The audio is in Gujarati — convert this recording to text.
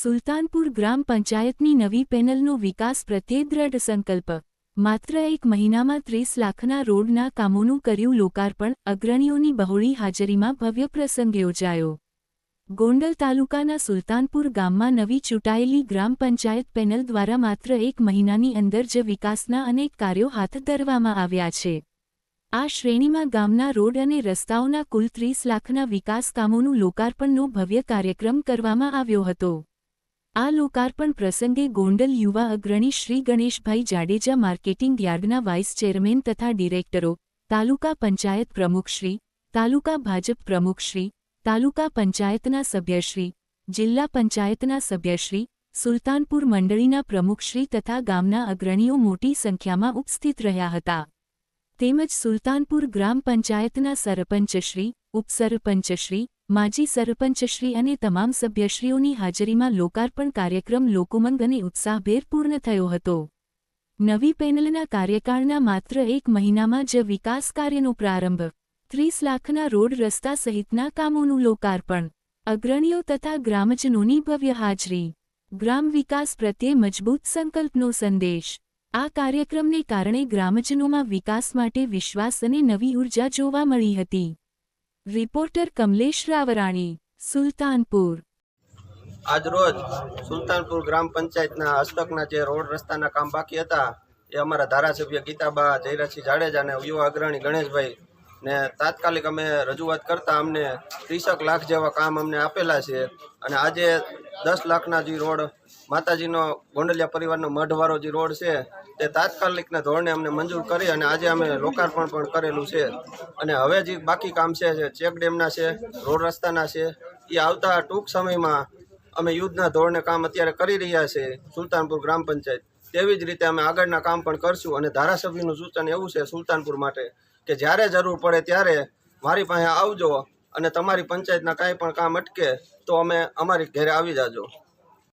સુલતાનપુર ગ્રામ પંચાયતની નવી પેનલનો વિકાસ પ્રત્યે દ્રઢ સંકલ્પ. માત્ર એક મહિનામાં ત્રીસ લાખના રોડના કામોનું કર્યું લોકાર્પણ, અગ્રણીઓની બહોળી હાજરીમાં ભવ્ય પ્રસંગ યોજાયો. ગોંડલ તાલુકાના સુલતાનપુર ગામમાં નવી ચૂંટાયેલી ગ્રામ પંચાયત પેનલ દ્વારા માત્ર એક મહિનાની અંદર જ વિકાસના અનેક કાર્યો હાથ ધરવામાં આવ્યા છે. આ શ્રેણીમાં ગામના રોડ અને રસ્તાઓના કુલ ત્રીસ લાખના વિકાસ કામોનું લોકાર્પણનો ભવ્ય કાર્યક્રમ કરવામાં આવ્યો હતો. આ લોકાર્પણ પ્રસંગે ગોંડલ યુવા અગ્રણી શ્રી ગણેશભાઈ જાડેજા, માર્કેટિંગ યાર્ડના વાઇસ ચેરમેન તથા ડિરેક્ટરો, તાલુકા પંચાયત પ્રમુખશ્રી તાલુકા ભાજપ પ્રમુખશ્રી તાલુકા પંચાયતના સભ્યશ્રી જિલ્લા પંચાયતના સભ્યશ્રી સુલતાનપુર મંડળીના પ્રમુખશ્રી તથા ગામના અગ્રણીઓ મોટી સંખ્યામાં ઉપસ્થિત રહ્યા હતા. તેમજ સુલતાનપુર ગ્રામ પંચાયતના સરપંચશ્રી ઉપસરપંચશ્રી માજી સરપંચશ્રી અને તમામ સભ્યશ્રીઓની હાજરીમાં લોકાર્પણ કાર્યક્રમ લોકોમંગ અને ઉત્સાહભેર પૂર્ણ થયો હતો. નવી પેનલના કાર્યકાળના માત્ર એક મહિનામાં જ વિકાસ કાર્યનો પ્રારંભ. ત્રીસ લાખના રોડ રસ્તા સહિતના કામોનું લોકાર્પણ. અગ્રણીઓ તથા ગ્રામજનોની ભવ્ય હાજરી. ગ્રામ વિકાસ પ્રત્યે મજબૂત સંકલ્પનો સંદેશ. આ કાર્યક્રમને કારણે ગ્રામજનોમાં વિકાસ માટે વિશ્વાસ અને નવી ઊર્જા જોવા મળી હતી. રિપોર્ટર કમલેશ રાવરાણી, સુલતાનપુર. આજરોજ સુલતાનપુર ગ્રામ પંચાયતના હસ્તકના જે રોડ રસ્તાના કામ બાકી હતા, એ અમારા ધારાસભ્ય ગીતાબા જયરાજસિંહ જાડેજા અને યુવા અગ્રણી ગણેશભાઈ ને તાત્કાલિક અમે રજૂઆત કરતા અમને ત્રીસક લાખ જેવા કામ અમને આપેલા છે. અને આજે દસ લાખના જે રોડ, માતાજીનો ગોંડલિયા પરિવારનો મઢવાળો જે રોડ છે, તે તાત્કાલિકના ધોરણે અમને મંજૂર કરી અને આજે અમે લોકાર્પણ પણ કરેલું છે. અને હવે જે બાકી કામ છે ચેક ડેમના છે, રોડ રસ્તાના છે, એ આવતા ટૂંક સમયમાં અમે યુદ્ધના ધોરણે કામ અત્યારે કરી રહ્યા છે, સુલતાનપુર ગ્રામ પંચાયત. તેવી જ રીતે અમે આગળના કામ પણ કરશું અને ધારાસભ્યનું સૂચન એવું છે, સુલતાનપુર માટે કે જ્યારે જરૂર પડે ત્યારે મારી પાસે આવજો અને તમારી પંચાયતના કાંઈ પણ કામ અટકે તો અમે અમારી ઘરે આવી જાજો.